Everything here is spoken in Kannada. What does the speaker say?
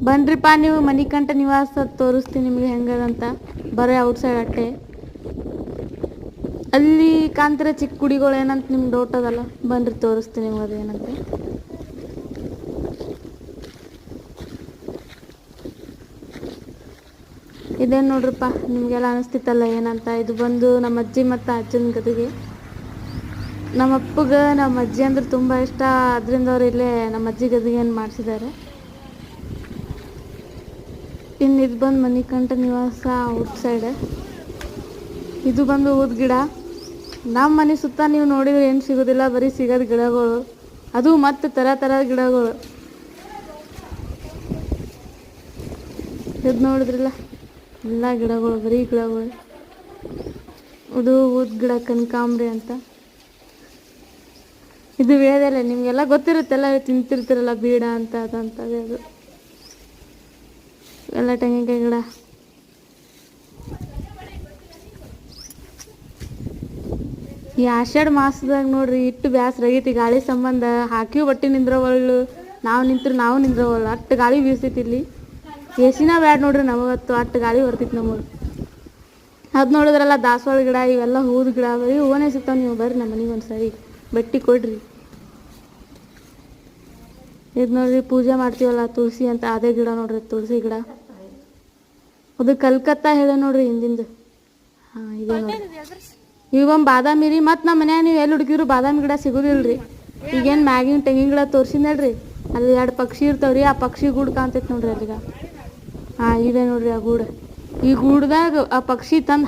ಬನ್ರಿಪ್ಪ ನೀವು ಮಣಿಕಂಠ ನಿವಾಸ ತೋರಿಸ್ತೀನಿ ನಿಮಗೆ ಹೆಂಗದಂತ ಬರೀ ಔಟ್ಸೈಡ್ ಅಟ್ಟೆ. ಅಲ್ಲಿ ಕಾಂತರ ಚಿಕ್ಕ ಗುಡಿಗಳು ಏನಂತ ನಿಮ್ಗೆ ಡೌಟ್ ಅದಲ್ಲ? ಬನ್ರಿ ತೋರಿಸ್ತೀನಿ ನಿಮ್ಗೆ ಅದು ಏನಂತ. ಇದೇನು ನೋಡ್ರಪ್ಪ ನಿಮಗೆಲ್ಲ ಅನಿಸ್ತಿತ್ತಲ್ಲ ಏನಂತ? ಇದು ಬಂದು ನಮ್ಮ ಅಜ್ಜಿ ಮತ್ತು ಅಜ್ಜನ ಗದಿಗೆ ನಮ್ಮ ಅಪ್ಪಗೆ, ನಮ್ಮ ಅಜ್ಜಿ ಅಂದ್ರೆ ತುಂಬ ಇಷ್ಟ. ಅದರಿಂದ ಅವ್ರು ಇಲ್ಲೇ ನಮ್ಮ ಅಜ್ಜಿ ಏನು ಮಾಡಿಸಿದ್ದಾರೆ. ಇನ್ನು ಇದು ಬಂದು ಮನಿಕಂಠ ನಿವಾಸ ಔಟ್ ಸೈಡ್ ಇದು ಬಂದು ಊದ್ ಗಿಡ. ನಮ್ಮ ಮನೆ ಸುತ್ತ ನೀವು ನೋಡಿದ್ರೆ ಏನು ಸಿಗೋದಿಲ್ಲ, ಬರೀ ಸಿಗೋದು ಗಿಡಗಳು. ಅದು ಮತ್ತೆ ಥರ ಥರ ಗಿಡಗಳು. ಇದು ನೋಡಿದ್ರಲ್ಲ, ಎಲ್ಲ ಗಿಡಗಳು, ಬರೀ ಗಿಡಗಳು. ಇದು ಊದ್ ಗಿಡ ಕನಕಾಂಬ್ರಿ ಅಂತ. ಇದು ವೇದಲೆ ನಿಮಗೆಲ್ಲ ಗೊತ್ತಿರುತ್ತೆಲ್ಲ ತಿಂತಿರ್ತಿರಲ್ಲ, ಬೀಡ ಅಂತ ಅದಂತ ಅದು ಎಲ್ಲ ತೆಂಗಿನಕಾಯಿ ಗಿಡ. ಈ ಆಷಾಢ ಮಾಸದಾಗ ನೋಡ್ರಿ, ಇಟ್ಟು ಬ್ಯಾಸ್ರ ಆಗೈತಿ ಗಾಳಿ ಸಂಬಂಧ ಹಾಕಿ ಬಟ್ಟೆ ನಿಂದ್ರವಳ್ಳು ನಾವು ನಿಂತ್ರು ನಾವು ನಿಂದ್ರವಳ್ಳು ಅಷ್ಟು ಗಾಳಿ ಬೀಸ್ತೈತಿ ಇಲ್ಲಿ. ಎಸಿನ ಬ್ಯಾಡ್ ನೋಡ್ರಿ ನಮಗತ್ತು ಅಷ್ಟು ಗಾಳಿ ಬರ್ತೈತಿ ನಮಗೆ. ಅದು ನೋಡಿದ್ರಲ್ಲ ದಾಸವಾಳ ಗಿಡ, ಇವೆಲ್ಲ ಹೂದ ಗಿಡ, ಬರೀ ಹೂವನೇ ಸಿಗ್ತಾವೆ ನೀವು, ಬರ್ರಿ ನಮ್ಮ ಮನೆಗೆ ಒಂದು ಸರಿ ಭೇಟಿ ಕೊಡ್ರಿ. ಇದು ನೋಡ್ರಿ ಪೂಜೆ ಮಾಡ್ತೀವಲ್ಲ ತುಳಸಿ ಅಂತ, ಅದೇ ಗಿಡ ನೋಡ್ರಿ, ತುಳಸಿ ಗಿಡ. ಅದು ಕಲ್ಕತ್ತಾ ಹೇಳ ನೋಡ್ರಿ ಹಿಂದಿಂದ. ಇದೆ ಇವಂದು ಬಾದಾಮಿ ರೀ, ಮತ್ತು ನಮ್ಮ ಮನ್ಯಾಗ ನೀವು ಎಲ್ಲಿ ಹುಡುಕಿದ್ರು ಬಾದಾಮಿ ಗಿಡ ಸಿಗೋದಿಲ್ರಿ? ಈಗೇನು ಮ್ಯಾಗಿನ ತೆಂಗಿನ ಗಿಡ ತೋರಿಸಿದ್ನಲ್ರಿ ಅಲ್ಲಿ ಎರಡು ಪಕ್ಷಿ ಇರ್ತಾವ್ರಿ ಆ ಪಕ್ಷಿ ಗೂಡು ಕಾಣ್ತೈತೆ ನೋಡ್ರಿ ಅಲ್ಲಿಗ. ಹಾಂ, ಇದೆ ನೋಡ್ರಿ ಆ ಗೂಡು. ಈ ಗೂಡ್ದಾಗ ಆ ಪಕ್ಷಿ ತಂದು